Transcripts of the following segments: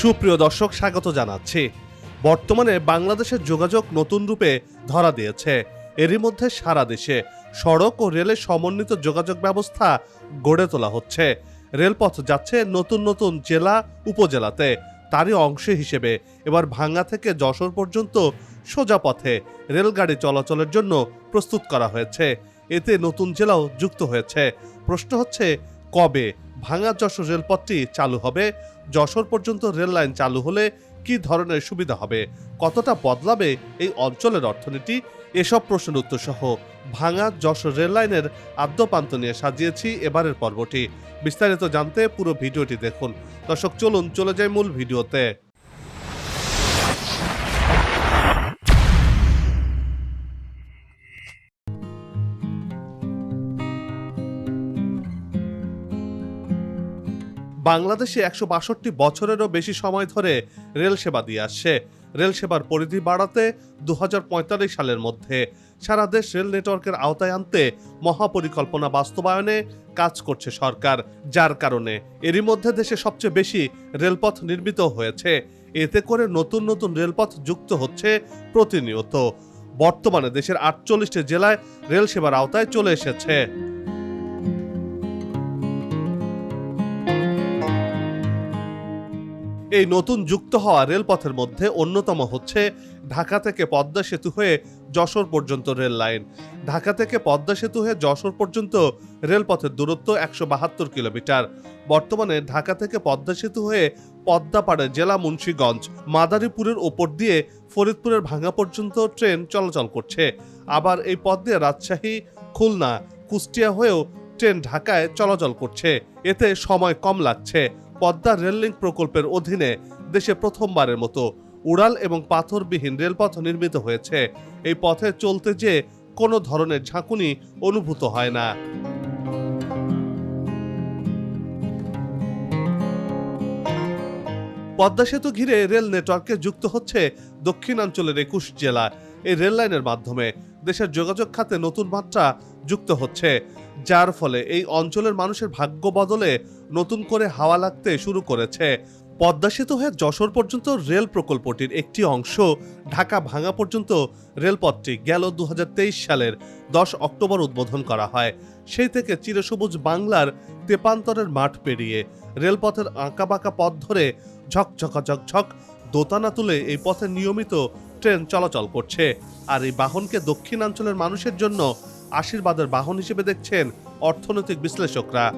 সুপ্রিয় দর্শক, স্বাগত জানাচ্ছি। বর্তমানে বাংলাদেশের যোগাযোগ নতুন রূপে ধরা দিয়েছে। এরই মধ্যে সারা দেশে সড়ক ও রেলের সমন্বিত যোগাযোগ ব্যবস্থা গড়ে তোলা হচ্ছে। রেলপথ যাচ্ছে নতুন নতুন জেলা, উপজেলাতে। তারই অংশ হিসেবে এবার ভাঙ্গা থেকে যশোর পর্যন্ত সোজা পথে রেলগাড়ি চলাচলের জন্য প্রস্তুত করা হয়েছে। এতে নতুন জেলাও যুক্ত হয়েছে। প্রশ্ন হচ্ছে, কবে ভাঙা যশোর রেলপথটি চালু হবে। যশোর পর্যন্ত রেল লাইন চালু হলে কি ধরনের সুবিধা হবে? কতটা বদলাবে এই অঞ্চলের অর্থনীতি? এসব প্রশ্নের উত্তর সহ ভাঙা যশোর রেল লাইনের আদ্যপান্ত নিয়ে সাজিয়েছি এবারের পর্বটি। বিস্তারিত জানতে পুরো ভিডিওটি দেখুন। দর্শক, চলুন, চলে যাই মূল ভিডিওতে। বাংলাদেশে একশো বাষট্টি বছরেরও বেশি সময় ধরে রেল সেবা দিয়ে আসছে। রেল সেবার পরিধি বাড়াতে দু হাজার পঁয়তাল্লিশ সালের মধ্যে সারা দেশ রেল নেটওয়ার্কের আওতায় আনতে মহাপরিকল্পনা বাস্তবায়নে কাজ করছে সরকার, যার কারণে এরই মধ্যে দেশে সবচেয়ে বেশি রেলপথ নির্মিত হয়েছে। এতে করে নতুন নতুন রেলপথ যুক্ত হচ্ছে প্রতিনিয়ত। বর্তমানে দেশের আটচল্লিশটি জেলায় রেল সেবার আওতায় চলে এসেছে। এই নতুন যুক্ত হওয়া রেলপথের মধ্যে অন্যতম হচ্ছে ঢাকা থেকে পদ্মা সেতু হয়ে যশোর পর্যন্ত রেল লাইন। ঢাকা থেকে পদ্মা সেতু হয়ে যশোর পর্যন্ত রেলপথের দূরত্ব একশো বাহাত্তর কিলোমিটার। বর্তমানে ঢাকা থেকে পদ্মা সেতু হয়ে পদ্মাপাড়ে জেলা মুন্সীগঞ্জ, মাদারীপুরের ওপর দিয়ে ফরিদপুরের ভাঙা পর্যন্ত ট্রেন চলাচল করছে। আবার এই পথ দিয়ে রাজশাহী, খুলনা, কুষ্টিয়া হয়েও ট্রেন ঢাকায় চলাচল করছে। এতে সময় কম লাগছে। পদ্মা রেল লিঙ্ক প্রকল্পের অধীনে দেশে প্রথমবারের মতো উড়াল এবং পাথরবিহীন রেলপথ নির্মিত হয়েছে। এই পথে চলতে যে কোনো ধরনের ঝাঁকুনি অনুভূত হয় না। পদ্মা সেতু ঘিরে রেল নেটওয়ার্কে যুক্ত হচ্ছে দক্ষিণাঞ্চলের একুশ জেলা। এই রেল লাইনের মাধ্যমে দেশের যোগাযোগ খাতে নতুন মাত্রা যুক্ত হচ্ছে, যার ফলে এই অঞ্চলের মানুষের ভাগ্য বদলে নতুন করে হাওয়া লাগতে শুরু করেছে। পদ্মা সেতু হয়ে যশোর পর্যন্ত রেল প্রকল্পটির একটি অংশ, ঢাকা ভাঙা পর্যন্ত রেলপথটি গেল দু হাজার তেইশ সালের দশ অক্টোবর উদ্বোধন করা হয়। সেই থেকে চিরসবুজ বাংলার তেপান্তরের মাঠ পেরিয়ে রেলপথের আঁকাবাঁকা পথ ধরে ঝকঝকা ঝকঝক দোতানা তুলে এই পথে নিয়মিত ট্রেন চলাচল করছে। আর এই বাহনকে দক্ষিণাঞ্চলের মানুষের জন্য আশীর্বাদের বাহন হিসেবে দেখছেন অর্থনৈতিক বিশ্লেষকরা।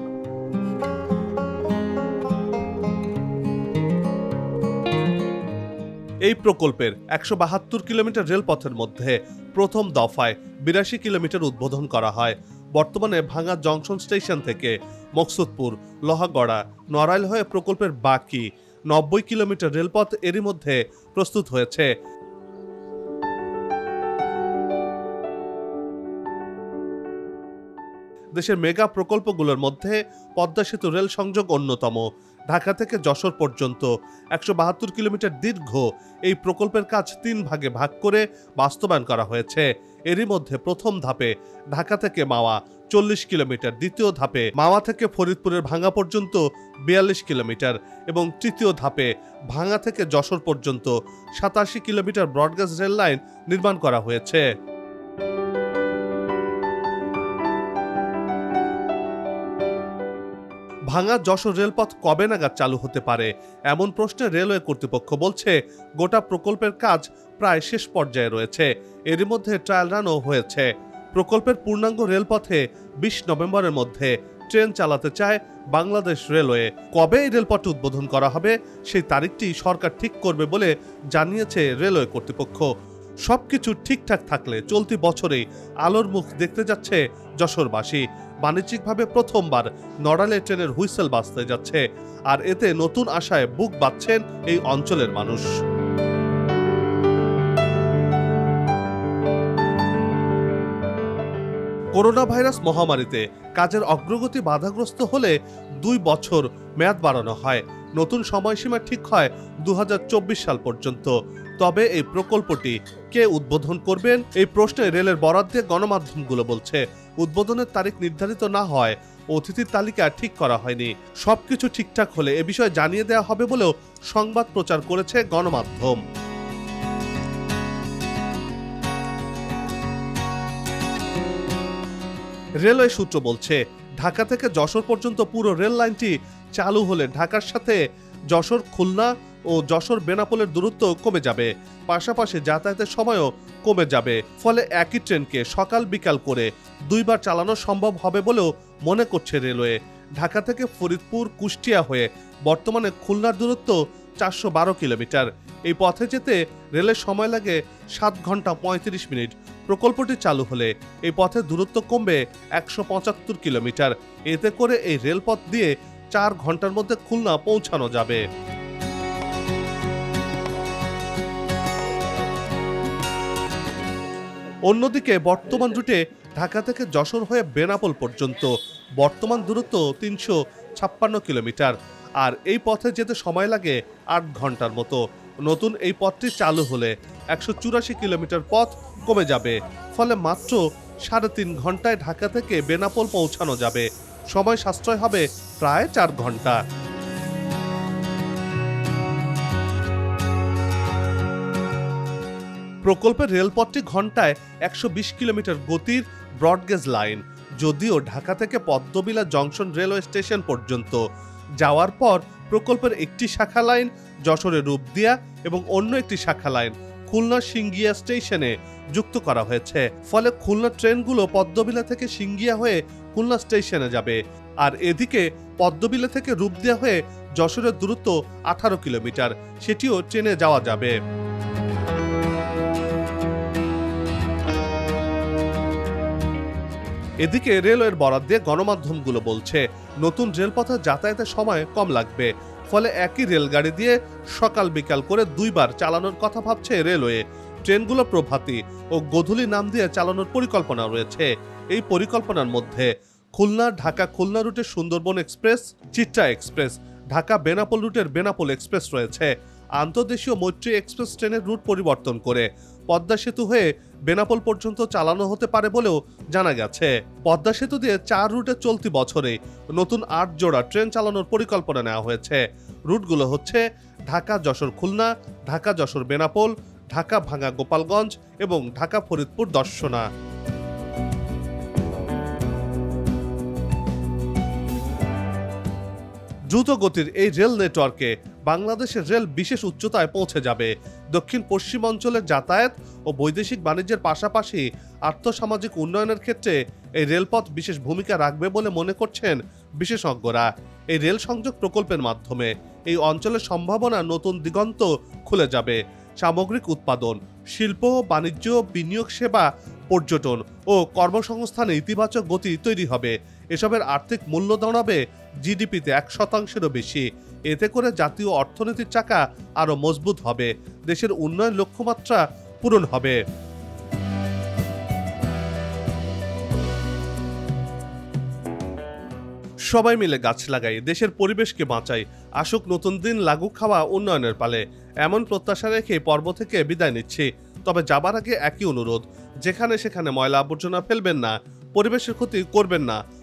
এই প্রকল্পের একশো বাহাত্তর কিলোমিটার রেলপথের মধ্যে প্রথম দফায় বিরাশি কিলোমিটার উদ্বোধন করা হয়। বর্তমানে ভাঙা জংশন স্টেশন থেকে মকসুদপুর, লোহাগড়া, নড়াইল হয়ে প্রকল্পের বাকি নব্বই কিলোমিটার রেলপথ এরই মধ্যে প্রস্তুত হয়েছে। দেশের মেগা প্রকল্পগুলোর মধ্যে পদ্মা সেতু রেল সংযোগ অন্যতম। ঢাকা থেকে যশোর পর্যন্ত একশো বাহাত্তর কিলোমিটার দীর্ঘ এই প্রকল্পের কাজ তিন ভাগে ভাগ করে বাস্তবায়ন করা হয়েছে। এরই মধ্যে প্রথম ধাপে ঢাকা থেকে মাওয়া চল্লিশ কিলোমিটার, দ্বিতীয় ধাপে মাওয়া থেকে ফরিদপুরের ভাঙা পর্যন্ত বিয়াল্লিশ কিলোমিটার এবং তৃতীয় ধাপে ভাঙা থেকে যশোর পর্যন্ত সাতাশি কিলোমিটার ব্রডগেজ রেল লাইন নির্মাণ করা হয়েছে। ভাঙা যশোর রেলপথ কবে নাগাদ চালু হতে পারে? এমন প্রশ্নে রেলওয়ে কর্তৃপক্ষ বলছে, গোটা প্রকল্পের কাজ প্রায় শেষ পর্যায়ে রয়েছে। এরই মধ্যে ট্রায়াল রানও হয়েছে। প্রকল্পের পূর্ণাঙ্গ রেলপথে বিশ নভেম্বরের মধ্যে ট্রেন চালাতে চায় বাংলাদেশ রেলওয়ে। কবে এই রেলপথ উদ্বোধন করা হবে, সেই তারিখটি সরকার ঠিক করবে বলে জানিয়েছে রেলওয়ে কর্তৃপক্ষ। সবকিছু ঠিকঠাক থাকলে চলতি বছরেই আলোর মুখ দেখতে যাচ্ছে যশোরবাসী। বাণিজ্যিকভাবে প্রথমবার নড়ালে ট্রেনের হুইসেল বাঁচতে যাচ্ছে, আর এতে নতুন আশায় বুক বাঁধছেন এই অঞ্চলের মানুষ। করোনা ভাইরাস মহামারীতে কাজের অগ্রগতি বাধাগ্রস্ত হলে দুই বছর মেয়াদ বাড়ানো হয়। নতুন সময়সীমা ঠিক হয় দু হাজার চব্বিশ সাল পর্যন্ত। তবে এই প্রকল্পটি কে উদ্বোধন করবেন? এই প্রশ্নে রেলের বরাদ্দে গণমাধ্যমগুলো বলছে, উদ্বোধনের তারিখ নির্ধারিত না হয়, অতিথির তালিকা ঠিক করা হয়নি। সবকিছু ঠিকঠাক হলে এ বিষয়ে জানিয়ে দেওয়া হবে বলেও সংবাদ প্রচার করেছে গণমাধ্যম। রেলওয়ে সূত্র বলছে, ঢাকা থেকে যশোর পর্যন্ত পুরো রেল লাইনটি চালু হলে ঢাকার সাথে যশোর খুলনা ও যশোর বেনাপোলের দূরত্ব কমে যাবে। পাশাপাশি যাতায়াতের সময়ও কমে যাবে। ফলে একই ট্রেনকে সকাল বিকাল করে দুইবার চালানো সম্ভব হবে বলেও মনে করছে রেলওয়ে। ঢাকা থেকে ফরিদপুর, কুষ্টিয়া হয়ে বর্তমানে খুলনার দূরত্ব চারশো বারো কিলোমিটার। এই পথে যেতে রেলের সময় লাগে সাত ঘণ্টা পঁয়ত্রিশ মিনিট। প্রকল্পটি চালু হলে এই পথে দূরত্ব কমবে একশো পঁচাত্তর কিলোমিটার। এতে করে এই রেলপথ দিয়ে চার ঘণ্টার মধ্যে খুলনা পৌঁছানো যাবে। অন্যদিকে বর্তমান রুটে ঢাকা থেকে যশোর হয়ে বেনাপোল পর্যন্ত। বর্তমান দূরত্ব তিনশো ছাপ্পান্ন কিলোমিটার। আর এই পথে যেতে সময় লাগে আট ঘণ্টার মতো। নতুন এই পথটি চালু হলে একশো চুরাশি কিলোমিটার পথ কমে যাবে। ফলে মাত্র সাড়ে তিন ঘন্টায় ঢাকা থেকে বেনাপোল পৌঁছানো যাবে। সময় সাশ্রয় হবে প্রায় চার ঘণ্টা। প্রকল্পের রেলপথটি ঘন্টায় একশো বিশ কিলোমিটার গতির ব্রডগেজ লাইন, যদিও ঢাকা থেকে পদ্মবিলা জংশন রেলওয়ে স্টেশন পর্যন্ত। যাওয়ার পর প্রকল্পের একটি শাখা লাইন, যশোরের রূপদিয়া এবং অন্য একটি শাখা লাইন খুলনা সিঙ্গিয়া স্টেশনে যুক্ত করা হয়েছে। ফলে খুলনা ট্রেনগুলো পদ্মবিলা থেকে সিঙ্গিয়া হয়ে খুলনা স্টেশনে যাবে। আর এদিকে পদ্মবিলা থেকে রূপদিয়া হয়ে যশোরের দূরত্ব আঠারো কিলোমিটার, সেটিও ট্রেনে যাওয়া যাবে। এদিকে রেলওয়ের বরাদ দিয়ে গণমাধ্যমগুলো বলছে, নতুন রেলপথে যাতায়াতের সময় কম লাগবে। ফলে একই রেলগাড়ি দিয়ে সকাল বিকাল করে দুইবার চালানোর কথা ভাবছে রেলওয়ে। ট্রেনগুলো প্রভাতী ও গোধূলি নাম দিয়ে চালানোর পরিকল্পনা রয়েছে। এই পরিকল্পনার মধ্যে খুলনা, ঢাকা, খুলনা রুটের সুন্দরবন এক্সপ্রেস চিত্রা এক্সপ্রেস ঢাকা বেনাপোল রুটের বেনাপোল এক্সপ্রেস রয়েছে। আন্তর্দেশীয় মৈত্রী এক্সপ্রেস ট্রেনের রুট পরিবর্তন করে পদ্মা সেতু হয়ে বেনাপোল পর্যন্ত চালানো হতে পারে বলেও জানা গেছে। পদ্মা সেতু দিয়ে চার রুটে চলতি বছরে নতুন আট জোড়া ট্রেন চালানোর পরিকল্পনা নেওয়া হয়েছে। রুটগুলো হচ্ছে ঢাকা, যশোর, খুলনা, ঢাকা, যশোর, বেনাপোল, ঢাকা ভাঙা গোপালগঞ্জ এবং ঢাকা, ফরিদপুর, দর্শনা। দ্রুত গতির এই রেল নেটওয়ার্কে বাংলাদেশের রেল বিশেষ উচ্চতায় পৌঁছে যাবে। দক্ষিণ পশ্চিম অঞ্চলের যাতায়াত ও বৈদেশিক বাণিজ্যের পাশাপাশি আর্থসামাজিক উন্নয়নের ক্ষেত্রে এই রেলপথ বিশেষ ভূমিকা রাখবে বলে মনে করছেন বিশেষজ্ঞরা। এই রেল সংযোগ প্রকল্পের মাধ্যমে এই অঞ্চলের সম্ভাবনা নতুন দিগন্ত খুলে যাবে। সামগ্রিক উৎপাদন, শিল্প, বাণিজ্য, বিনিয়োগ সেবা, পর্যটন ও কর্মসংস্থানে ইতিবাচক গতি তৈরি হবে। এসবের আর্থিক মূল্য দাঁড়াবে জিডিপিতে এক শতাংশেরও বেশি। এতে করে জাতীয় অর্থনীতির চাকা আরও মজবুত হবে। দেশের উন্নয়ন লক্ষ্যমাত্রা পূরণ হবে। সবাই মিলে গাছ লাগাই, দেশের পরিবেশকে বাঁচাই, আসুক নতুন দিন লাগু খাওয়া উন্নয়নের পালে। এমন প্রত্যাশা রেখে পর্ব থেকে বিদায় নিচ্ছি। তবে যাবার আগে একই অনুরোধ, যেখানে সেখানে ময়লা আবর্জনা ফেলবেন না, পরিবেশের ক্ষতি করবেন না।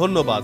ধন্যবাদ।